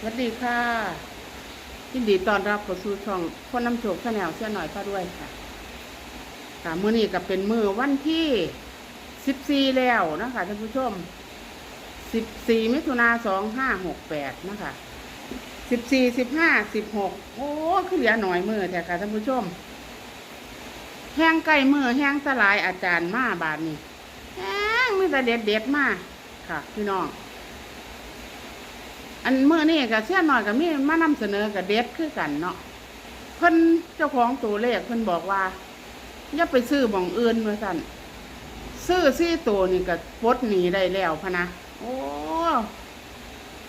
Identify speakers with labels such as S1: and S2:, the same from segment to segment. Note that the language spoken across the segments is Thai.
S1: สวัสดีค่ะ ยินดีต้อนรับเข้าสู่ช่องคนน้ำโชคชาแนลเชื่อหน่อยพาด้วยค่ะค่ะมื้อนี้ก็เป็นมื้อวันที่สิบสี่แล้วนะคะท่านผู้ชมสิบสี่มิถุนาสองห้าหกแปดนะคะสิบสี่สิบห้าสิบหกโอ้ขึ้นเหลือหน่อยมือแต่ค่ะท่านผู้ชม แห้งไก่มือแห้งสลายอาจารย์มาบาทนี้แห้งมีแต่เด็ดเด็ดมาค่ะ พี่น้อง อันเมื่อนี่กับเสี้ยนหน่อยกับมีมานำเสนอกับเด็ดคือกันเนาะเพิ่นเจ้าของตัวเลขเพิ่นบอกว่าอย่าไปซื้อบ่องอื่นเมื่อสั่นซื้อซี่ตัวนี่ก็ปลดหนีได้แล้วพะนะโอ้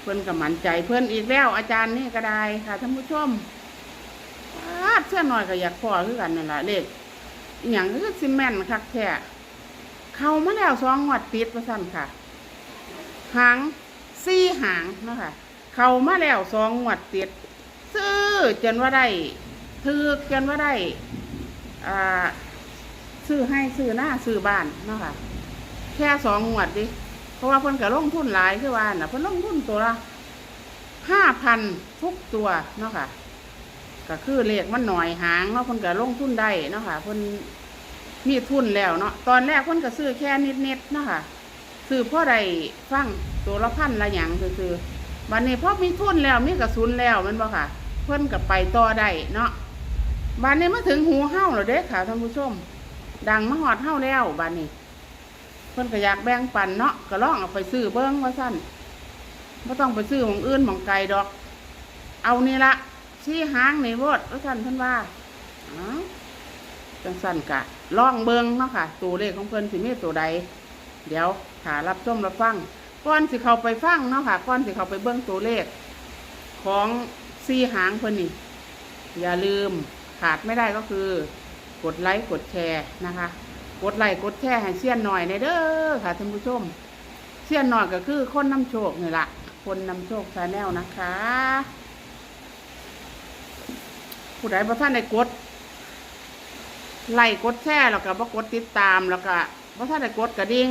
S1: เพิ่นก็มั่นใจเพิ่นอีกแล้ว อาจารย์นี่ก็ได้ค่ะท่านผู้ชมอาดเสี้ยหน่อยก็อยากพอคือกันนั่นแหละเลขอย่างคือซิแมนต์คักแท้เข้ามาแล้วสองงวดติดว่าสั่นค่ะหาง สี่หางเนาะคะเข้ามาแล้วสองงวดติด ซื้อจนว่าได้ถือจนว่าได้อ่าซื้อให้ซื้อหน้าซื้อบ้านเนาะค่ะแค่สองงวดดิเพราะว่าเพิ่นก็ลงทุนหลายคือว่าน่ะเพิ่นลงทุนตัวละห้าพันทุกตัวเนาะค่ะก็คือเลขมันหน่อยหางเนาะเพิ่นก็ลงทุนได้เนาะค่ะเพิ่นมีทุนแล้วเนาะตอนแรกเพิ่นก็ซื้อแค่นิดๆเนาะค่ะ ซื้อพ่อใดฟังตัวละพันละหยังซื้อวันนี้พ่อมีทุนแล้วมีกระสุนแล้วมันบ่ค่ะ เพิ่นกับไปต่อได้เนาะบันนี้มาถึงหูเฮ้าแล้วเด้ค่ะท่านผู้ชม ดังมาหอดเฮ้าแล้วบันนี้ เพิ่นก็อยากแบ่งปันเนาะก็ล่องเอาไปซื้อเบิ้งว่าสั้นไม่ต้องไปซื้อของอื่นของไกลดอก เอานี่ละชี้หางในี่โวดว่าสั้นเพิ่นว่าอ๋อจังสั้นกะล่องเบิ้งเนาะค่ะ ตัวเลขของเพิ่นสิมีตัวใด เดี๋ยวถารับชมรับฟังก่อนสิเขาไปฟังเนาะค่ะก่อนสิเขาไปเบิ้องตัวเลข ของซีหางเพิ่นนี่อย่าลืมขาดไม่ได้ก็คือ กดไลค์กดแชร์นะคะ กดไลค์กดแชร์ให้เสี้ยนหน่อยในเด้อค่ะท่านผู้ชมเสี้ยนหน่อยก็คือคนนำโชคนี่แหละคนนำโชคชาแนลนะคะ ผู้ใดพอท่านได้กดไลค์กดแชร์แล้วก็บ่กดติดตามแล้วก็บ่ท่านได้กดกระดิ่ง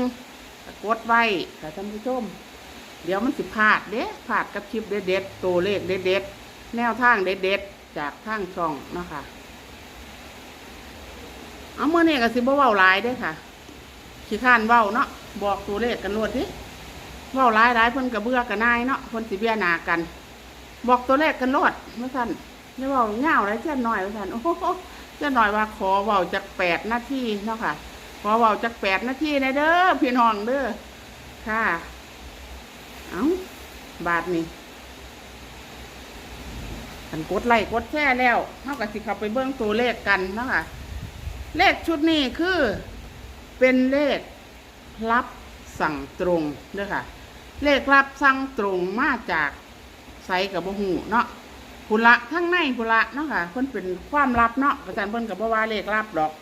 S1: ก็กดไว้ค่ะท่านผู้ชม เดี๋ยวมันสิพลาดเด้พลาดกับคลิปเด็ดๆตัวเลขเด็ดๆแนวทางเด็ดๆจากทางช่องนะคะเอาเมื่อนี้ก็สิบ่เว้าหลายเด้ค่ะขี้ข้านเว้าเนาะบอกตัวเลขกันรวดทีเว้าหลายหลายเพิ่นก็เบื่อกันนายเนาะเพิ่นสิเบี้ยนากัน บอกตัวเลขกันรวดเมื่อสั่นอย่าเว้าเงาไรเช่นน้อยเมื่อสั่นโอ้โหเช่นน้อยว่าขอเว้าจากแปดนาทีเนาะค่ะ ขอเว้าจากแปดนาทีในเด้อพี่น้องเด้อค่ะ เอาบาทนี่ขันกดไลค์กดแช่แล้วเท่ากับสิเขาไปเบิ้งตัวเลขกันเนาะคะเลขชุดนี้คือ เป็นเลขรับสั่งตรงเด้อค่ะ เลขรับสั่งตรงมาจากไซกับบหูเนาะพุละทั้งในพุละเนาะค่ะเพิ่นเป็นความลับเนาะอาจารย์เพิ่นกับว่าเลขลับดอก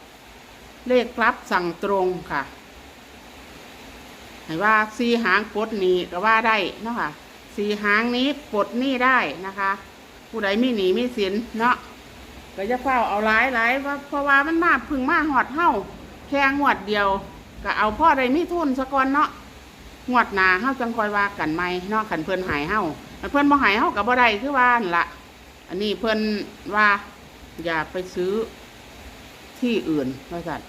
S1: เลขรับสั่งตรงค่ะให้ว่าสีหางปลดหนี้ก็ว่าได้เนาะค่ะสีหางนี้ปลดหนี้ได้นะคะ ผู้ใดมีหนีมีสินเนาะก็จะเฝ้าเอาหลายหลายว่าเพราะว่ามันมาพึ่งมาหอดเฮ้าแค่งวดเดียว ก็เอาพ่อใดมีทุนสะก่อนเนาะงวดนาเฮ้าจังคอยว่ากันไหมเนาะขันเพิ่อนหายเฮ้าเพิ่อนบ่หายเฮ้ากับบ่ได้คือว่านละอันนี้เพิ่อนว่าอย่าไปซื้อที่อื่นว่าสัตว์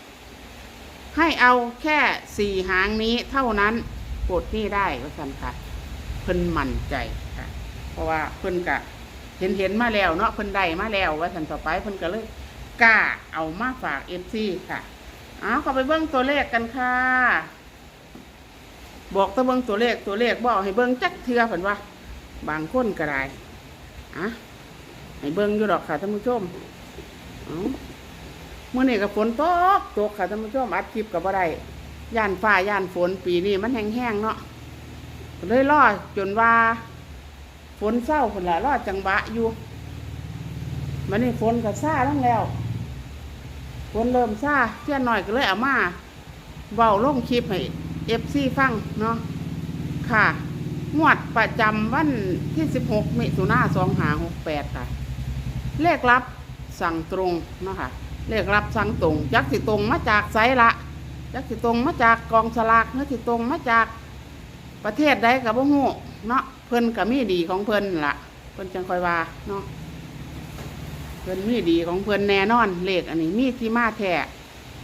S1: ให้เอาแค่สี่หางนี้เท่านั้นปลดหนี้ได้ว่าสันค่ะ เพิ่นมั่นใจค่ะ เพราะว่าเพิ่นกะเห็นเห็นมาแล้วเนาะเพิ่นได้มาแล้วว่าสันต่อไปเพิ่นก็เลยกล้าเอามาฝากเอฟซีค่ะเอาเข้าไปเบิ้งตัวเลขกันค่ะ บอกตะเบิ้งตัวเลขตัวเลขบอกให้เบิ้งจักเทือเพิ่นว่า บางคนก็ได้อะให้เบิ้งอยู่ดอกค่ะท่านผู้ชมเอา เมื่อนี่กับฝนตกตกค่ะท่านผู้ชมอัดคลิปกับอะไรย่านฟ้าย่านฝนปีนี้มันแห้งๆเนาะเลยรอจนว่า ฝนเศร้าคนละรอจังหวะอยู่มันนี่ฝนก็ซาทั้งแล้วฝนเริ่มซาเที่ยนหน่อยก็เลยเอามาเบาลงคลิปให้เอฟซีฟังเนาะค่ะ งวดประจำวันที่ 16มิถุนา2568 ค่ะ เลขรับสั่งตรงเนาะค่ะ เลขรับสั่งตรงจักสิตรงมาจากไสละจักสิตรงมาจากกองสลากหรือสิตรงมาจากประเทศใดกับบ่ฮู้เนาะเพิ่นก็มีดีของเพิ่นล่ะพิ่นจังคอยว่าเนาะเพิ่นมีดีของเพิ่นแน่นอนเลขอันนี้มีที่มาแท้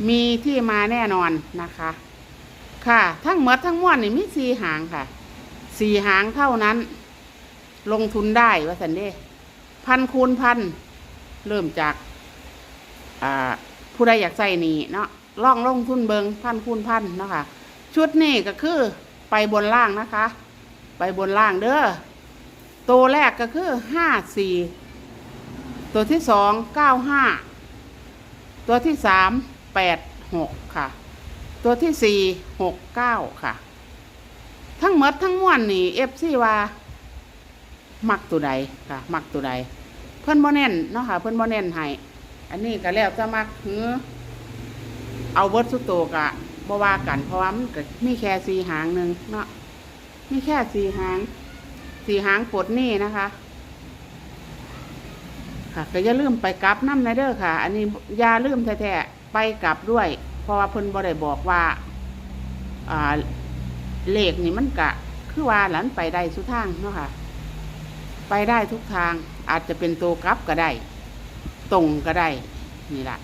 S1: มีที่มาแน่นอนนะคะ ค่ะ ทั้งหมดทั้งมวลนี่มีสี่หางค่ะสี่หางเท่านั้น ลงทุนได้ว่าสันเด้พันคูณพัน เริ่มจาก ผู้ใดอยากใส่นี่เนาะล่องลงทุนเบิงพันคูณพันเนาะค่ะ ชุดนี่ก็คือไปบนล่างนะคะ ไปบนล่างเด้อตัวแรกก็คือห้าสี่ตัวที่สองเก้าห้าตัวที่สามแปดหกค่ะ ตัวที่สี่หกเก้าค่ะ ทั้งหมดทั้งมวลนี่เอฟซีว่ามักตัวใดค่ะ มักตัวใดเพิ่นบ่เน้นเนาะค่ะ เพิ่นบ่เน้นให้ อันนี้ก็แล้วจะมักหือเอาเบิร์ดสุดโตกะบ่ว่ากันเพราะว่ามันก็มีแค่สีหางหนึ่งเนาะมีแค่สีหางสีหางปลดหนี่นะคะ ค่ะก็อย่าลืมไปกลับน้ำในเด้อค่ะ อันนี้อย่าลืมแท้ๆไปกลับด้วย เพราะว่าเพิ่นบ่ได้บอกว่าอ่าเลขนี่มันกะ คือว่าหลันไปได้สุดทางเนาะค่ะ ไปได้ทุกทางอาจจะเป็นตัวกลับก็ได้ ตรงก็ได้ นี่แหละ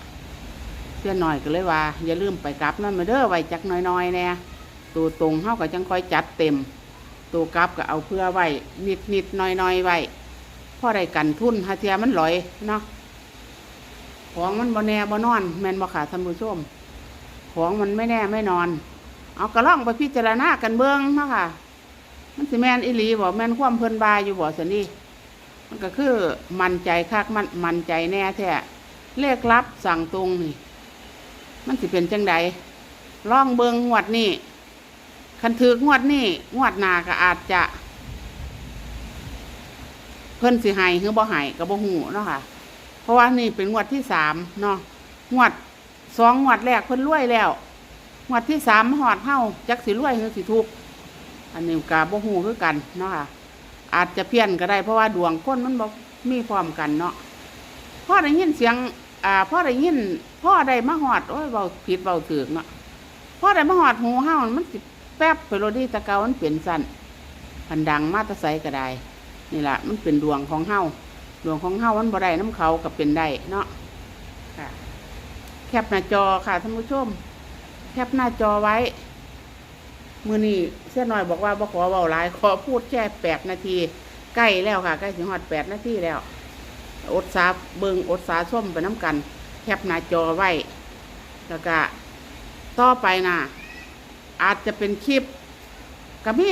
S1: เพื่อหน่อยก็เลยว่า อย่าลืมไปกลับนั่นมาเด้อไว้จักน้อยๆเนี่ยตัวตรงเฮาก็จังค่อยจัดเต็ม ตัวกลับก็เอาเพื่อไว้ นิดนิดน้อยน้อยๆไว้พอได้กันทุนฮาเทียมันลอยเนาะของมันบ่แน่บ่นอน แมนบ่ค่ะท่านผู้ชม ของมันไม่แน่ไม่นอน เอากระล่องไปพิจารณากันเบื้องเนาะค่ะ มันสิแมนอีหลีบ่แมนความเพิ่นบายอยู่บ่สันนี่ ก็คือมันใจคักมันมันใจแน่แท้เลขลับสั่งตรงนี่ มันสิเป็นจังใดล่องเบิงงวดนี่คันถือกงวดนี่งวดนาก็อาจจะ เพิ่นสิให้หรือบ่ให้ก็บ่ฮู้เนาะค่ะ เพราะว่านี่เป็นงวดที่สามเนาะงวดสองงวดแรกเพิ่นรวยแล้วงวดที่สามหอดเฮาจักสิรวยหรือสิทุกอันนี้กาบ่ฮู้คือกันเนาะค่ะ อาจจะเพี้ยนก็ได้เพราะว่าดวงคนมันบ่มีพร้อมกันเนาะพ่อได้ยินเสียง อ่าพ่อได้ยินพ่อได้มาหอดโอ้ยเบาผิดเบาถือกเนาะพ่อได้มาหอดหูเฮามันสิแป๊บไปโรดีแตะเกามันเปลี่ยนสั้นพันดังมาตะไสก็ได้นี่แหละมันเป็นดวงของเฮาดวงของเฮามันบ่ได้น้ำเขากับเป็นได้เนาะค่ะ แคปหน้าจอค่ะท่านผู้ชม แคปหน้าจอไว้ มือนี้เส้นหน่อยบอกว่าบ่ขอเบาหลาย ขอพูดแค่แปดนาที ใกล้แล้วค่ะ ใกล้ถึงหอดแปดนาทีแล้ว อดสาเบิงอดสาส้มไปน้ำกันแคปหน้าจอไว้ แล้วก็ต่อไปนะอาจจะเป็นคลิปกับมี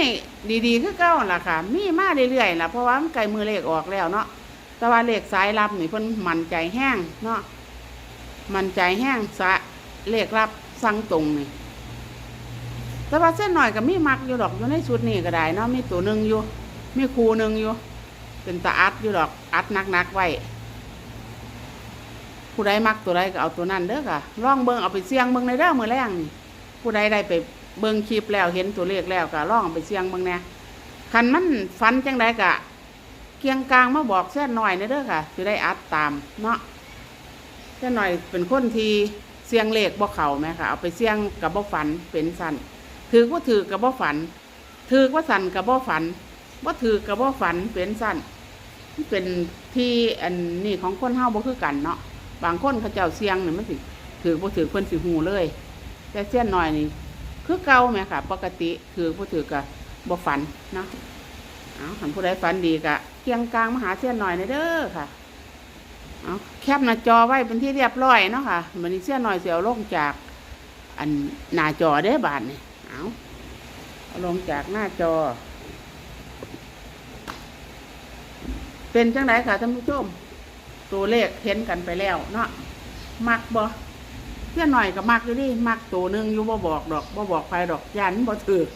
S1: ดีๆคือเก้าล่ะค่ะ มีมาเรื่อยๆล่ะเพราะว่ามันไกลมือเลขออกแล้วเนาะแต่ว่าเลขสายรับนี่เพิ่นมันใจแห้งเนาะมันใจแห้งสะเลขรับสั่งตรงนี่ แต่ว่าเส้นหน่อยก็มีมักอยู่ดอกอยู่ในชุดนี้ก็ได้เนาะมีตัวหนึ่งอยู่ มีคูหนึ่งอยู่ เป็นตาอัดอยู่ดอกอัดนักๆไว้ผู้ใดมักตัวใดก็เอาตัวนั้นเด้อค่ะลองเบิ่งเอาไปเสี่ยงเบิ่งในเด้อมือแรงนี่ผู้ใดได้ไปเบิ่งคลิปแล้วเห็นตัวเลขแล้วก็ลองไปเสี่ยงเบิ่งแน่คันมันฟันจังไดกะ เกียงกลางมาบอกเส้นหน่อยในเด้อค่ะจะได้อัดตามเนาะเส้นหน่อยเป็นคนที่เสี่ยงเลขบ่เข่าไหมค่ะเอาไปเสี่ยงกับบ่ฝันเป็นสัน ถือว่าถือกับบ่ฝัน ถือว่าสันกับบ่ฝันว่าถือกับบ่ฝันเป็นสันมันเป็นที่อันนี้ของคนเฮาบ่คือกันเนาะบางคนเขาเจ้าเสียงนี่มันสิถือบ่ถือเพิ่นสิหูเลย แต่เสี้ยนน้อยนี่คือเก่าแหมค่ะ ปกติถือบ่ถือก็บ่ฝันเนาะเอาหันผู้ใดฝันดีก็เคียงกลางมหาเสี้ยนน้อยในเด้อค่ะเอาแคปหน้าจอไว้เป็นที่เรียบร้อยเนาะค่ะมันนี้เสี้ยนน้อยเสิเอาลงจาก อันหน้าจอเด้บาดนี่ เอาเอาลงจากหน้าจอ เป็นจังไดค่ะท่านผู้ชม ตัวเลขเห็นกันไปแล้วเนาะมักบ่เพื่อนหน่อยก็มักอยู่ดิมักตัวหนึ่งอยู่บ่บอกดอกบ่บอกใครดอกยันบ่ถือ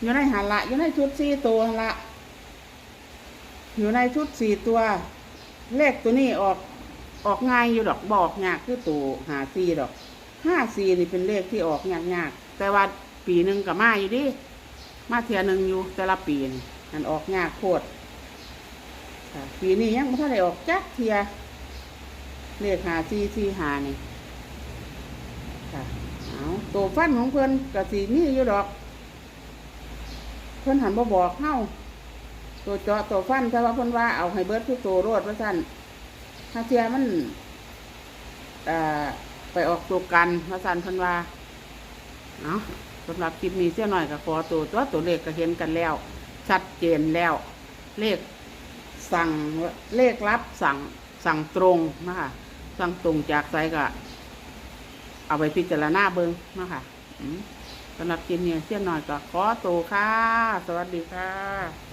S1: อยู่ในหันละอยู่ในชุดสี่ตัวละอยู่ในชุดสี่ตัว เลขตัวนี้ออกออกง่ายอยู่ดอกบอกยากคือตัวหาสี่ดอกห้าสี่นี่เป็นเลขที่ออกยากยากๆแต่ว่า ปีหนึ่งกับมาอยู่ดิ มาเทียหนึ่งอยู่แต่ละปีนี่มันออกยากโคตรปีนี้ยังไม่ทันได้ออกจักเทียเลขหาซีซีหานี่ค่ะเอาตัวฟันของเพิ่อนกะสีนี่อยู่ดอก เพิ่อนหันมาบอกเฮาตัวเจาะตัวฟันแต่ว่าเพิ่อนว่าเอาให้เบิร์ดทุกตัวโรดว่าซั่นถ้าเทียมันอ่อไปออกตัวกันว่าซั่นเพิ่อนว่าเนาะ สำหรับคลิปนี้เสี้ยหน่อยก็ขอตัวตัวตัวเลขก็เห็นกันแล้ว ชัดเจนแล้ว เลขสั่งเลขรับสั่งสั่งตรงนะคะสั่งตรงจากไซก็เอาไปพิจารณาเบิงนะคะสำหรับคลิปนี้เสี้ยหน่อยก็ขอตัวค่ะ สวัสดีค่ะ